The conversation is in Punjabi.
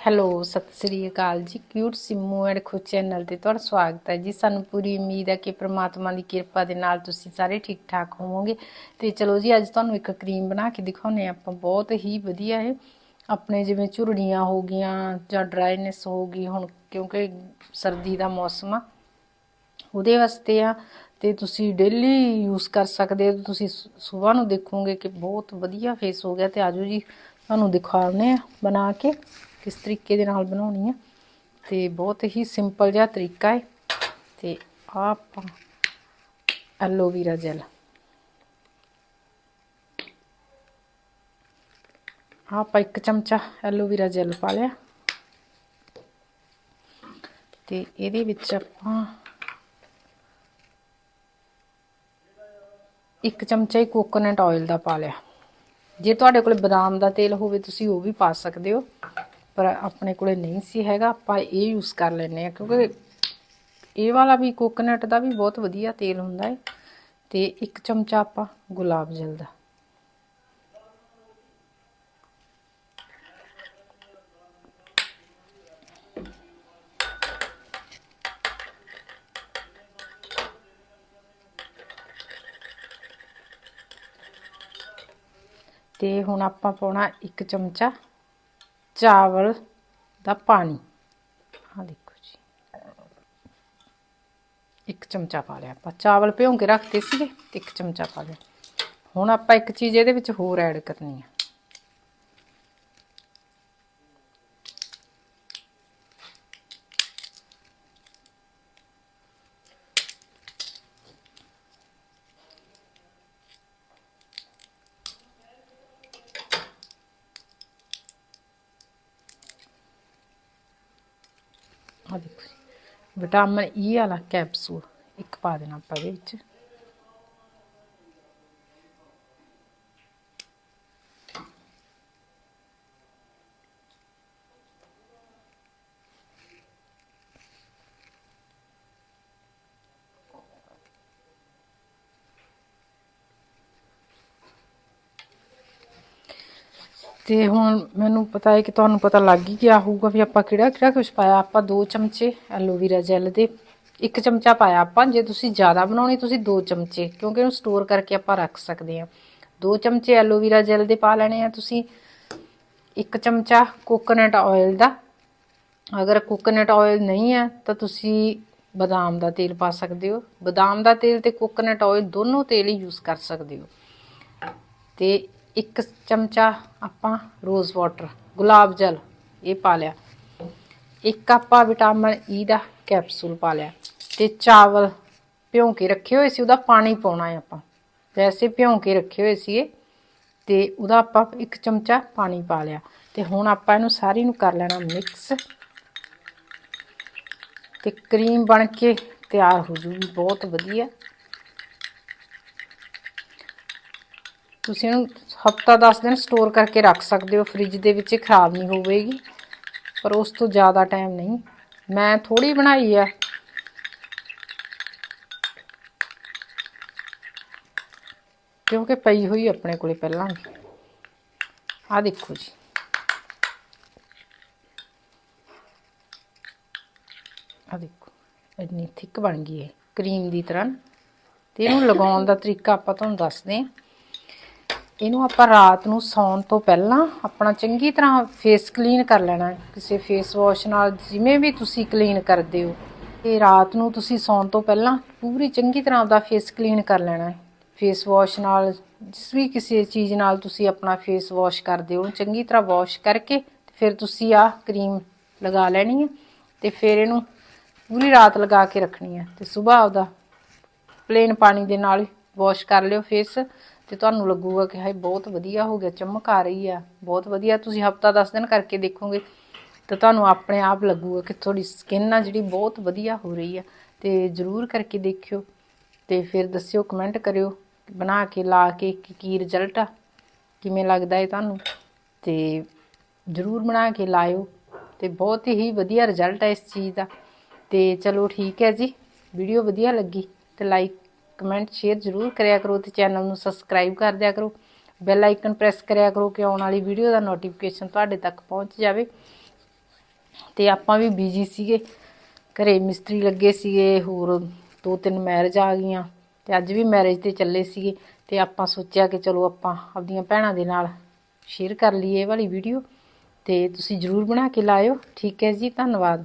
ਹੈਲੋ, ਸਤਿ ਸ੍ਰੀ ਅਕਾਲ ਜੀ। ਕਿਊਟ ਸਿੰਮੂ ਐਂਡ ਖੁਦ ਚੈਨਲ ਤੇ ਤੁਹਾਡਾ ਸਵਾਗਤ ਹੈ ਜੀ। ਸਾਨੂੰ ਪੂਰੀ ਉਮੀਦ ਹੈ ਕਿ ਪ੍ਰਮਾਤਮਾ ਦੀ ਕਿਰਪਾ ਦੇ ਨਾਲ ਤੁਸੀਂ ਸਾਰੇ ਠੀਕ ਠਾਕ ਹੋਵੋਗੇ। ਤੇ ਚਲੋ ਜੀ, ਅੱਜ ਤੁਹਾਨੂੰ ਇੱਕ ਕਰੀਮ ਬਣਾ ਕੇ ਦਿਖਾਉਨੇ ਆਪਾਂ ਬਹੁਤ ਹੀ ਵਧੀਆ ਹੈ ਆਪਣੇ ਜਿਵੇਂ ਝੁਰੜੀਆਂ ਹੋ ਗਈਆਂ ਜਾਂ ਡਰਾਈਨੈਸ ਹੋ ਗਈ, ਹੁਣ ਕਿਉਂਕਿ ਸਰਦੀ ਦਾ ਮੌਸਮ ਆ, ਉਹਦੇ ਵਾਸਤੇ ਆ। ਤੇ ਤੁਸੀਂ ਡੇਲੀ ਯੂਜ਼ ਕਰ ਸਕਦੇ ਹੋ। ਤੁਸੀਂ ਸਵੇਰ ਨੂੰ ਦੇਖੋਗੇ ਕਿ ਬਹੁਤ ਵਧੀਆ ਫੇਸ ਹੋ ਗਿਆ। ਤੇ ਆਜੋ ਜੀ ਤੁਹਾਨੂੰ ਦਿਖਾਉਣੇ ਆ ਬਣਾ ਕੇ, ਕਿਸ ਤਰੀਕੇ ਦੇ ਨਾਲ ਬਣਾਉਣੀ ਆ। ਤੇ ਬਹੁਤ ਹੀ ਸਿੰਪਲ ਜਿਹਾ ਤਰੀਕਾ ਹੈ। ਤੇ ਆਹ ਆਪਾਂ ਐਲੋਵੀਰਾ ਜੈਲ ਆਪਾਂ ਇੱਕ ਚਮਚਾ ਐਲੋਵੀਰਾ ਜੈਲ ਪਾ ਲਿਆ। ਤੇ ਇਹਦੇ ਵਿੱਚ ਆਪਾਂ ਇੱਕ ਚਮਚਾ ਹੀ ਕੋਕੋਨਟ ਆਇਲ ਦਾ ਪਾ ਲਿਆ। ਜੇ ਤੁਹਾਡੇ ਕੋਲ ਬਦਾਮ ਦਾ ਤੇਲ ਹੋਵੇ, ਤੁਸੀਂ ਉਹ ਵੀ ਪਾ ਸਕਦੇ ਹੋ। ਪਰ ਆਪਣੇ ਕੋਲੇ ਨਹੀਂ ਸੀ ਹੈਗਾ, ਆਪਾਂ ਇਹ ਯੂਜ਼ ਕਰ ਲੈਨੇ ਆ ਕਿਉਂਕਿ ਇਹ ਵਾਲਾ ਵੀ ਕੋਕੋਨਟ ਦਾ ਵੀ ਬਹੁਤ ਵਧੀਆ ਤੇਲ ਹੁੰਦਾ ਹੈ। ਤੇ ਇੱਕ ਚਮਚਾ ਆਪਾਂ ਗੁਲਾਬ ਜਲ ਦਾ। ਤੇ ਹੁਣ ਆਪਾਂ ਪਾਉਣਾ ਇੱਕ ਚਮਚਾ ਚਾਵਲ ਦਾ ਪਾਣੀ। ਆ ਦੇਖੋ ਜੀ। ਇੱਕ ਚਮਚਾ ਪਾ ਲਿਆ ਆਪਾਂ। ਚਾਵਲ ਭਿਉਂ ਕੇ ਰੱਖਦੇ ਸੀਗੇ ਤੇ ਇੱਕ ਚਮਚਾ ਪਾ ਲਿਆ। ਹੁਣ ਆਪਾਂ ਇੱਕ ਚੀਜ਼ ਇਹਦੇ ਵਿੱਚ ਹੋਰ ਐਡ ਕਰਨੀ ਆ। ਆ ਦੇਖੋ ਜੀ। ਵਿਟਾਮਿਨ ਈ ਵਾਲਾ ਕੈਪਸੂਲ ਇੱਕ ਪਾ ਦੇਣਾ ਆਪਾਂ ਇਹਦੇ ਵਿੱਚ। ਤੇ ਹੁਣ ਮੈਨੂੰ ਪਤਾ ਹੈ ਕਿ ਤੁਹਾਨੂੰ ਪਤਾ ਲੱਗ ਹੀ ਗਿਆ ਹੋਊਗਾ ਵੀ ਆਪਾਂ ਕਿਹੜਾ ਕਿਹੜਾ ਕੁਝ ਪਾਇਆ। ਆਪਾਂ 2 ਚਮਚੇ ਐਲੋਵੀਰਾ ਜੈਲ ਦੇ, ਇੱਕ ਚਮਚਾ ਪਾਇਆ ਆਪਾਂ। ਜੇ ਤੁਸੀਂ ਜ਼ਿਆਦਾ ਬਣਾਉਣੀ, ਤੁਸੀਂ 2 ਚਮਚੇ, ਕਿਉਂਕਿ ਉਹਨੂੰ ਸਟੋਰ ਕਰਕੇ ਆਪਾਂ ਰੱਖ ਸਕਦੇ ਹਾਂ। 2 ਚਮਚੇ ਐਲੋਵੀਰਾ ਜੈਲ ਦੇ ਪਾ ਲੈਣੇ ਆ ਤੁਸੀਂ। ਇੱਕ ਚਮਚਾ ਕੋਕੋਨਟ ਆਇਲ ਦਾ। ਅਗਰ ਕੋਕੋਨਟ ਆਇਲ ਨਹੀਂ ਹੈ, ਤਾਂ ਤੁਸੀਂ ਬਦਾਮ ਦਾ ਤੇਲ ਪਾ ਸਕਦੇ ਹੋ। ਬਦਾਮ ਦਾ ਤੇਲ ਤੇ ਕੋਕੋਨਟ ਆਇਲ ਦੋਨੋਂ ਤੇਲ ਹੀ ਯੂਜ਼ ਕਰ ਸਕਦੇ ਹੋ। ਤੇ ਇੱਕ ਚਮਚਾ ਆਪਾਂ ਰੋਜ਼ ਵਾਟਰ, ਗੁਲਾਬ ਜਲ, ਇਹ ਪਾ ਲਿਆ। ਇੱਕ ਆਪਾਂ ਵਿਟਾਮਿਨ ਈ ਦਾ ਕੈਪਸੂਲ ਪਾ ਲਿਆ ਤੇ ਚਾਵਲ ਭਿਉਂ ਕੇ ਰੱਖੇ ਹੋਏ ਸੀ, ਉਹਦਾ ਪਾਣੀ ਪਾਉਣਾ ਹੈ ਆਪਾਂ। ਵੈਸੇ ਭਿਉਂ ਕੇ ਰੱਖੇ ਹੋਏ ਸੀ ਇਹ ਤੇ ਉਹਦਾ ਆਪਾਂ ਇੱਕ ਚਮਚਾ ਪਾਣੀ ਪਾ ਲਿਆ। ਤੇ ਹੁਣ ਆਪਾਂ ਇਹਨੂੰ ਸਾਰੀ ਨੂੰ ਕਰ ਲੈਣਾ ਮਿਕਸ। ਤੇ ਕਰੀਮ ਬਣ ਕੇ ਤਿਆਰ ਹੋ ਜੂਗੀ, ਬਹੁਤ ਵਧੀਆ। ਤੁਸੀਂ ਇਹਨੂੰ ਹਫਤਾ 10 ਦਿਨ ਸਟੋਰ ਕਰਕੇ ਰੱਖ ਸਕਦੇ ਹੋ ਫ੍ਰਿਜ ਦੇ ਵਿੱਚ ਖਰਾਬ ਨਹੀਂ ਹੋਵੇਗੀ। ਪਰ ਉਸ ਤੋਂ ਜ਼ਿਆਦਾ ਟਾਈਮ ਨਹੀਂ। ਮੈਂ ਥੋੜੀ ਬਣਾਈ ਆ। ਕਿਉਂਕਿ ਪਈ ਹੋਈ ਆਪਣੇ ਕੋਲੇ ਪਹਿਲਾਂ ਆ ਦੇਖੋ ਜੀ। ਆ ਦੇਖੋ, ਇੰਨੀ ਥਿੱਕ ਬਣ ਗਈ ਹੈ ਕਰੀਮ ਦੀ ਤਰ੍ਹਾਂ। ਤੇ ਇਹਨੂੰ ਲਗਾਉਣ ਦਾ ਤਰੀਕਾ ਆਪਾਂ ਤੁਹਾਨੂੰ ਦੱਸਦੇ ਹਾਂ। ਇਹਨੂੰ ਆਪਾਂ ਰਾਤ ਨੂੰ ਸੌਣ ਤੋਂ ਪਹਿਲਾਂ ਆਪਣਾ ਚੰਗੀ ਤਰ੍ਹਾਂ ਫੇਸ ਕਲੀਨ ਕਰ ਲੈਣਾ ਕਿਸੇ ਫੇਸ ਵਾਸ਼ ਨਾਲ ਜਿਵੇਂ ਵੀ ਤੁਸੀਂ ਕਲੀਨ ਕਰਦੇ ਹੋ। ਤੇ ਰਾਤ ਨੂੰ ਤੁਸੀਂ ਸੌਣ ਤੋਂ ਪਹਿਲਾਂ ਪੂਰੀ ਚੰਗੀ ਤਰ੍ਹਾਂ ਆਪਦਾ ਫੇਸ ਕਲੀਨ ਕਰ ਲੈਣਾ ਹੈ। ਫੇਸ ਵਾਸ਼ ਨਾਲ ਜਿਸ ਵੀ ਕਿਸੇ ਚੀਜ਼ ਨਾਲ ਤੁਸੀਂ ਆਪਣਾ ਫੇਸ ਵਾਸ਼ ਕਰਦੇ ਹੋ, ਚੰਗੀ ਤਰ੍ਹਾਂ ਵਾਸ਼ ਕਰਕੇ ਫਿਰ ਤੁਸੀਂ ਆਹ ਕਰੀਮ ਲਗਾ ਲੈਣੀ ਹੈ ਤੇ ਫਿਰ ਇਹਨੂੰ ਪੂਰੀ ਰਾਤ ਲਗਾ ਕੇ ਰੱਖਣੀ ਹੈ ਤੇ ਸਵੇਰ ਆਪਦਾ ਪਲੇਨ ਪਾਣੀ ਦੇ ਨਾਲ ਵਾਸ਼ ਕਰ ਲਿਓ ਫੇਸ ਤੇ ਤੁਹਾਨੂੰ ਲੱਗੂਗਾ ਕਿ ਹਾਏ, ਬਹੁਤ ਵਧੀਆ ਹੋ ਗਿਆ, ਚਮਕ ਆ ਰਹੀ ਆ, ਬਹੁਤ ਵਧੀਆ। ਤੁਸੀਂ ਹਫਤਾ 10 ਦਿਨ ਕਰਕੇ ਦੇਖੋਗੇ ਤਾਂ ਤੁਹਾਨੂੰ ਆਪਣੇ ਆਪ ਲੱਗੂਗਾ ਕਿ ਤੁਹਾਡੀ ਸਕਿਨ ਆ ਜਿਹੜੀ ਬਹੁਤ ਵਧੀਆ ਹੋ ਰਹੀ ਆ। ਤੇ ਜਰੂਰ ਕਰਕੇ ਦੇਖਿਓ ਤੇ ਫਿਰ ਦੱਸਿਓ ਕਮੈਂਟ ਕਰਿਓ, ਬਣਾ ਕੇ, ਲਾ ਕੇ ਕੀ ਕੀ ਰਿਜ਼ਲਟ ਆ, ਕਿਵੇਂ ਲੱਗਦਾ ਹੈ ਤੁਹਾਨੂੰ। ਤੇ ਜਰੂਰ ਬਣਾ ਕੇ ਲਾਇਓ ਤੇ ਬਹੁਤ ਹੀ ਵਧੀਆ ਰਿਜ਼ਲਟ ਹੈ ਇਸ ਚੀਜ਼ ਦਾ। ਤੇ ਚਲੋ ਠੀਕ ਹੈ ਜੀ ਵੀਡੀਓ ਵਧੀਆ ਲੱਗੀ ਤੇ ਲਾਈਕ ਕਮੈਂਟ ਸ਼ੇਅਰ ਜ਼ਰੂਰ ਕਰਿਆ ਕਰੋ ਤੇ ਚੈਨਲ ਨੂੰ ਸਬਸਕ੍ਰਾਈਬ ਕਰ ਦਿਆ ਕਰੋ। ਬੈਲ ਆਈਕਨ ਪ੍ਰੈਸ ਕਰਿਆ ਕਰੋ ਕਿ ਆਉਣ ਵਾਲੀ ਵੀਡੀਓ ਦਾ ਨੋਟੀਫਿਕੇਸ਼ਨ ਤੁਹਾਡੇ ਤੱਕ ਪਹੁੰਚ ਜਾਵੇ। ਤੇ ਆਪਾਂ ਵੀ ਬਿਜ਼ੀ ਸੀਗੇ। ਘਰੇ ਮਿਸਤਰੀ ਲੱਗੇ ਸੀਗੇ, ਹੋਰ ਦੋ ਤਿੰਨ ਮੈਰਿਜ ਆ ਗਈਆਂ ਤੇ ਅੱਜ ਵੀ ਮੈਰਿਜ ਤੇ ਚੱਲੇ ਸੀਗੇ। ਤੇ ਆਪਾਂ ਸੋਚਿਆ ਕਿ ਚਲੋ ਆਪਾਂ ਆਪਣੀਆਂ ਭੈਣਾਂ ਦੇ ਨਾਲ ਸ਼ੇਅਰ ਕਰ ਲਈਏ ਇਹ ਵਾਲੀ ਵੀਡੀਓ ਤੇ ਤੁਸੀਂ ਜਰੂਰ ਬਣਾ ਕੇ ਲਾਇਓ। ਠੀਕ ਹੈ ਜੀ, ਧੰਨਵਾਦ।